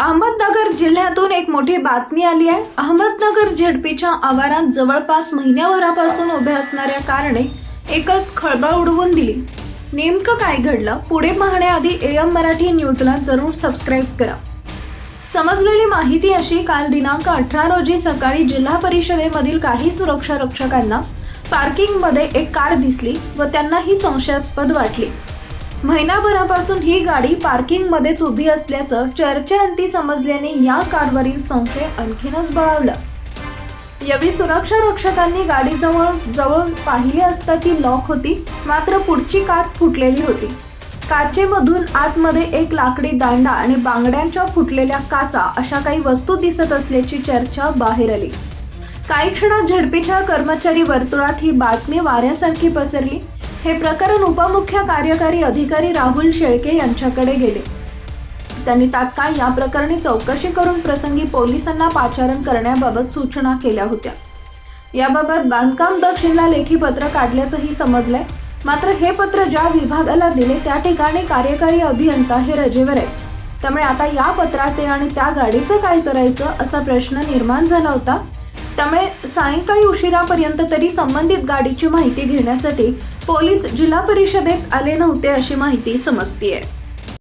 अहमदनगर जिल्ह्यातून एक मोठी बातमी आली आहे. अहमदनगर झेडपीच्या आवारात जवळपास महिन्याभरापासून उभ्या असणाऱ्या कारने एकच खळबळ उडवून दिली. नेमकं काय घडलं? पुढे पाहण्याआधी ए एम मराठी न्यूजला जरूर सबस्क्राईब करा. समजलेली माहिती अशी काल दिनांक अठरा रोजी सकाळी जिल्हा परिषदेमधील काही सुरक्षा रक्षकांना पार्किंगमध्ये एक कार दिसली व त्यांना ही संशयास्पद वाटली. महिनाभरापासून ही गाडी पार्किंगमध्येच उभी असल्याचं चर्चेअंती समजल्याने या कारवरील संशय आणखीनच बळावलं. यावेळी सुरक्षा रक्षकांनी गाडी जवळ जवळ पाहिली असता ती लॉक होती मात्र पुढची काच फुटलेली होती. काचेमधून आतमध्ये एक लाकडी दांडा आणि बांगड्यांच्या फुटलेल्या काचा अशा काही वस्तू दिसत असल्याची चर्चा बाहेर आली. काही क्षणात झडपीच्या कर्मचारी वर्तुळात ही बातमी वाऱ्यासारखी पसरली. हे प्रकरण उपमुख्य कार्यकारी अधिकारी राहुल शेळके यांच्याकडे गेले. त्यांनी तात्काळ या प्रकरणी चौकशी करून प्रसंगी पोलिसांना पाचारण करण्याबाबत सूचना केल्या होत्या. याबाबत बांधकाम दक्षिणला लेखी पत्र काढल्याचंही समजलंय. मात्र हे पत्र ज्या विभागाला दिले त्या ठिकाणी कार्यकारी अभियंता हे रजेवर आहेत. त्यामुळे आता या पत्राचे आणि त्या गाडीचं काय करायचं असा प्रश्न निर्माण झाला होता. त्यामुळे सायंकाळी उशिरापर्यंत तरी संबंधित गाडीची माहिती घेण्यासाठी पोलीस जिल्हा परिषदेत आले नव्हते अशी माहिती समजतीये.